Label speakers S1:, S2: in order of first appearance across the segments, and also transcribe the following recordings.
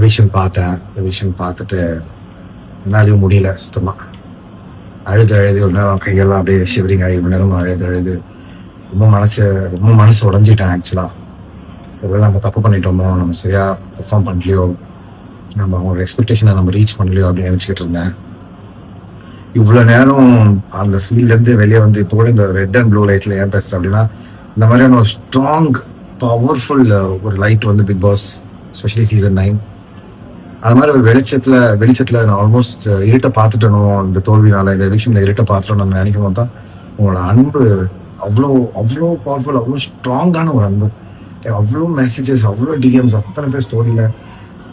S1: Revision பார்த்தேன். Revision பார்த்துட்டு என்னாலையும் முடியல சுத்தமாக அழுது அழுது ஒரு நேரம் கையெல்லாம் அப்படியே ஷிவரிங் ஆகி ஒரு நேரம் அழுது அழுது ரொம்ப மனசு ரொம்ப மனசு உடஞ்சிட்டேன் ஆக்சுவலாக ஒருவேளை நம்ம தப்பு பண்ணிட்டோமோ நம்ம சரியாக பெர்ஃபார்ம் பண்ணலையோ நம்ம அவங்களோட எக்ஸ்பெக்டேஷனை நம்ம ரீச் பண்ணலையோ அப்படின்னு நினச்சிக்கிட்டு இருந்தேன். இவ்வளோ நேரம் அந்த ஃபீல்ட்லேருந்து வெளியே வந்து இப்போ கூட இந்த ரெட் அண்ட் ப்ளூ லைட்டில் ஏன் பேசுகிறேன் அப்படின்னா இந்த மாதிரியான ஒரு ஸ்ட்ராங் பவர்ஃபுல் ஒரு லைட் வந்து big boss specially season nine அது மாதிரி ஒரு வெளிச்சத்தில் வெளிச்சத்தில் நான் ஆல்மோஸ்ட் இருட்டை பார்த்துட்டனோ இந்த தோல்வினால இந்த எவிக்ஷனில் இருட்டை பார்த்துட்டோம் நான் நினைக்கும் போது தான் உங்களோட அன்பு அவ்வளோ அவ்வளோ பவர்ஃபுல் அவ்வளோ ஸ்ட்ராங்கான ஒரு அன்பு. அவ்வளோ மெசேஜஸ் அவ்வளோ டிஎம்ஸ் அத்தனை பேர் ஸ்டோரியில்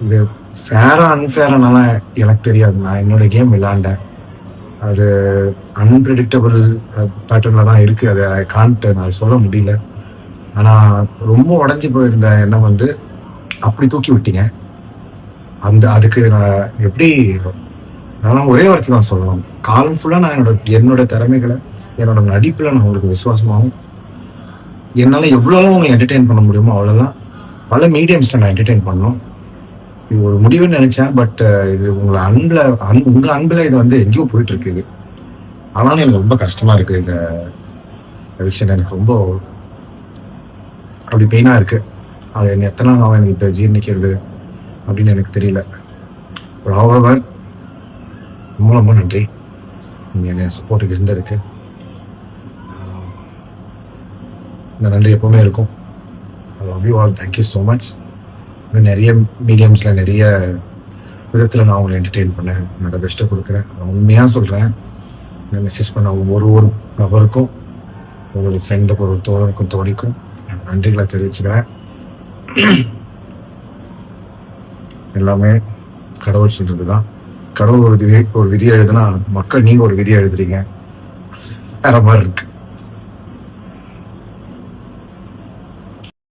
S1: இது ஃபேராக அன்ஃபேரானால எனக்கு தெரியாது. நான் என்னோட கேம் விளாண்டேன் அது அன்பிரடிக்டபிள் பேட்டர்னில் தான் இருக்குது அது கான்ட்டு நான் சொல்ல முடியல. ஆனால் ரொம்ப உடஞ்சி போயிருந்த எண்ணம் வந்து அப்படி தூக்கி விட்டீங்க. அந்த அதுக்கு நான் எப்படி நான் ஒரே வார்த்தை தான் சொல்லலாம் காலம் ஃபுல்லாக நான் என்னோட என்னோட திறமைகளை என்னோட நடிப்பில் நான் உங்களுக்கு விசுவாசமாகவும் என்னால் எவ்வளோலாம் உங்களை என்டர்டெயின் பண்ண முடியுமோ அவ்வளோலாம் பல மீடியம்ஸில் நான் என்டர்டெயின் பண்ணோம். இது ஒரு முடிவுன்னு நினச்சேன் பட் இது உங்களை அன்பில் அன் உங்கள் அன்பில் இது வந்து எங்கேயோ போயிட்டு இருக்குது ஆனாலும் எனக்கு ரொம்ப கஷ்டமாக இருக்குது இந்த விஷயம். எனக்கு ரொம்ப அப்படி பெயினாக இருக்குது அது என்ன எத்தனை நாள் ஆகும் எனக்கு இதை ஜீர்ணிக்கிறது? அப்படின்னு எனக்கு தெரியல. ஒரு ரொம்ப ரொம்ப நன்றி. நீங்கள் என் சப்போர்ட்டுக்கு இருந்ததுக்கு. இந்த நன்றி எப்பவுமே இருக்கும். Love you all thank you so much இன்னும் நிறைய மீடியம்ஸில் நிறைய விதத்தில் நான் உங்களை என்டர்டெயின் பண்ணேன். என்னோட பெஸ்ட்டை கொடுக்குறேன். நான் உண்மையாக சொல்கிறேன் நான் மெசேஜ் பண்ண ஒவ்வொரு ஒரு நபருக்கும் ஒவ்வொரு ஃப்ரெண்டுக்கு ஒரு தோழனுக்கும் தோழிக்கும் நன்றிகளை தெரிவிச்சுக்கிறேன். எல்லாமே கடவுள் சொல்றது தான் கடவுள் ஒரு விதி ஒரு விதி எழுதுனா மக்கள் நீங்க ஒரு விதி எழுதுறீங்க. வேற மாதிரி இருக்கு.